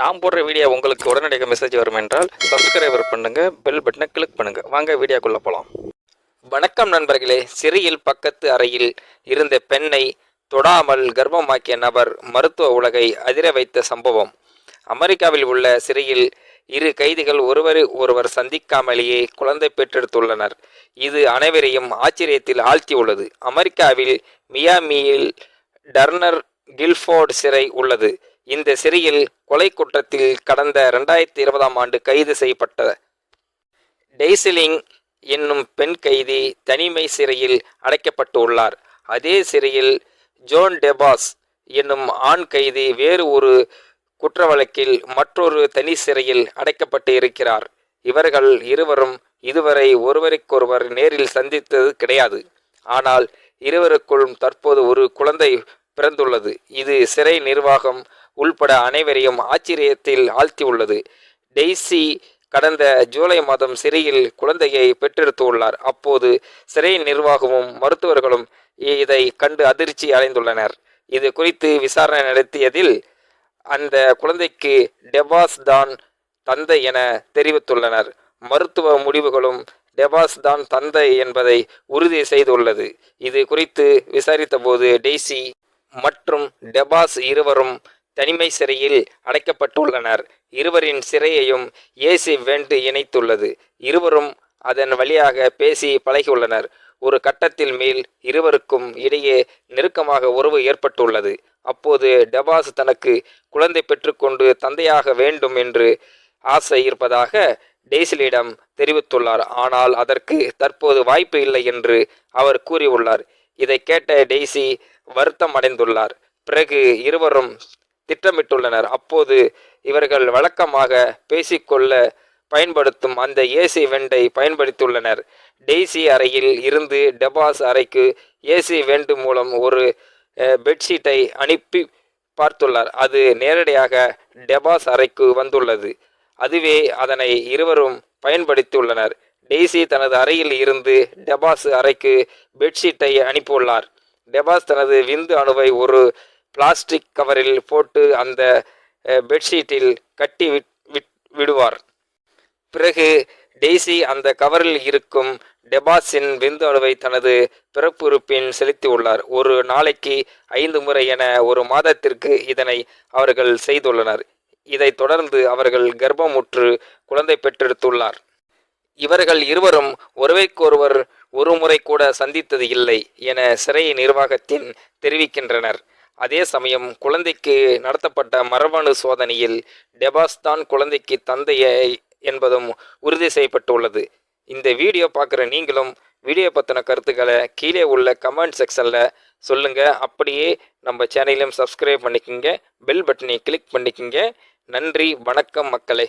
நான் போடுற வீடியோ உங்களுக்கு உடனடியாக மெசேஜ் வரும் என்றால் சப்ஸ்கிரைபர் பண்ணுங்கள் பெல் பட்டனை கிளிக் பண்ணுங்கள் வாங்க வீடியோக்குள்ளே போகலாம் வணக்கம் நண்பர்களே. சிறையில் பக்கத்து அறையில் இருந்த பெண்ணை தொடாமல் கர்ப்பமாக்கிய நபர் மருத்துவ உலகை அதிர வைத்த சம்பவம். அமெரிக்காவில் உள்ள சிறையில் இரு கைதிகள் ஒருவரை ஒருவர் சந்திக்காமலேயே குழந்தை பெற்றெடுத்துள்ளனர். இது அனைவரையும் ஆச்சரியத்தில் ஆழ்த்தியுள்ளது. அமெரிக்காவில் மியாமியில் டர்னர் கில்ஃபோர்டு சிறை உள்ளது. இந்த சிறையில் கொலை குற்றத்தில் கடந்த ரெண்டாயிரத்தி இருபதாம் ஆண்டு கைது செய்யப்பட்ட டெய்சிலிங் என்னும் பெண் கைதி தனிமை சிறையில் அடைக்கப்பட்டு உள்ளார். அதே சிறையில் ஜோன் டெபாஸ் என்னும் ஆண் கைதி வேறு ஒரு குற்ற வழக்கில் மற்றொரு தனி சிறையில் அடைக்கப்பட்டு இருக்கிறார். இவர்கள் இருவரும் இதுவரை ஒருவருக்கொருவர் நேரில் சந்தித்தது கிடையாது. ஆனால் இருவருக்குள்ளும் தற்போது ஒரு குழந்தை பிறந்துள்ளது. இது சிறை நிர்வாகம் உள்பட அனைவரையும் ஆச்சரியத்தில் ஆழ்த்தியுள்ளது. டெய்ஸி கடந்த ஜூலை மாதம் சிறையில் குழந்தையை பெற்றெடுத்துள்ளார். அப்போது சிறை நிர்வாகமும் மருத்துவர்களும் இதை கண்டு அதிர்ச்சி அடைந்துள்ளனர். இது குறித்து விசாரணை நடத்தியதில் அந்த குழந்தைக்கு டெபாஸ் தான் தந்தை என தெரிவித்துள்ளனர். மருத்துவ முடிவுகளும் டெபாஸ் தான் தந்தை என்பதை உறுதி செய்துள்ளது. இது குறித்து விசாரித்தபோது டெய்சி மற்றும் டெபாஸ் இருவரும் தனிமை சிறையில் அடைக்கப்பட்டுள்ளனர். இருவரின் சிறையையும் ஏசி வெண்ட் இணைத்துள்ளது. இருவரும் அதன் வழியாக பேசி பழகியுள்ளனர். ஒரு கட்டத்தில் மேல் இருவருக்கும் இடையே நெருக்கமாக உறவு ஏற்பட்டுள்ளது. அப்போது டெபாஸ் தனக்கு குழந்தை பெற்றுக்கொண்டு தந்தையாக வேண்டும் என்று ஆசை இருப்பதாக டெய்சிலிடம் தெரிவித்துள்ளார். ஆனால் அதற்கு தற்போது வாய்ப்பு இல்லை என்று அவர் கூறியுள்ளார். இதை கேட்ட டெய்சி வருத்தம் அடைந்துள்ளார். பிறகு இருவரும் திட்டமிட்டுள்ளனர். அப்போது இவர்கள் வழக்கமாக பேசிக்கொள்ள பயன்படுத்தும் அந்த ஏசி வெண்டை பயன்படுத்தியுள்ளனர். டெய்சி அறையில் இருந்து டெபாஸ் அறைக்கு ஏசி வெண்டு மூலம் ஒரு பெட்ஷீட்டை அனுப்பி பார்த்துள்ளார். அது நேரடியாக டெபாஸ் அறைக்கு வந்துள்ளது. அதுவே அதனை இருவரும் பயன்படுத்தியுள்ளனர். டெய்சி தனது அறையில் இருந்து டெபாஸ் அறைக்கு பெட்ஷீட்டை அனுப்பியுள்ளார். டெபாஸ் தனது விந்து அணுவை ஒரு பிளாஸ்டிக் கவரில் போட்டு அந்த பெட்ஷீட்டில் கட்டி விட்- விட்- விடுவார். பிறகு டெய்ஸி அந்த கவரில் இருக்கும் டெபாஸின் விந்து அணுவை தனது பிறப்புறுப்பின் செலுத்தி உள்ளார். ஒரு நாளைக்கு ஐந்து முறை என ஒரு மாதத்திற்கு இதனை அவர்கள் செய்துள்ளனர். இதைத் தொடர்ந்து அவர்கள் கர்ப்பமுற்று குழந்தை பெற்றெடுத்துள்ளார். இவர்கள் இருவரும் ஒருவருக்கொருவர் ஒரு முறை கூட சந்தித்தது இல்லை என சிறை நிர்வாகத்தின் தெரிவிக்கின்றனர். அதே சமயம் குழந்தைக்கு நடத்தப்பட்ட மரபணு சோதனையில் டெபாஸ் தான் குழந்தைக்கு தந்தையை என்பதும் உறுதி செய்யப்பட்டுள்ளது. இந்த வீடியோ பார்க்குற நீங்களும் வீடியோ பற்றின கருத்துக்களை கீழே உள்ள கமெண்ட் செக்ஷனில் சொல்லுங்கள் அப்படியே நம்ம சேனலையும் சப்ஸ்கிரைப் பண்ணிக்கோங்க. பெல் பட்டனை கிளிக் பண்ணிக்கோங்க. நன்றி வணக்கம் மக்களை.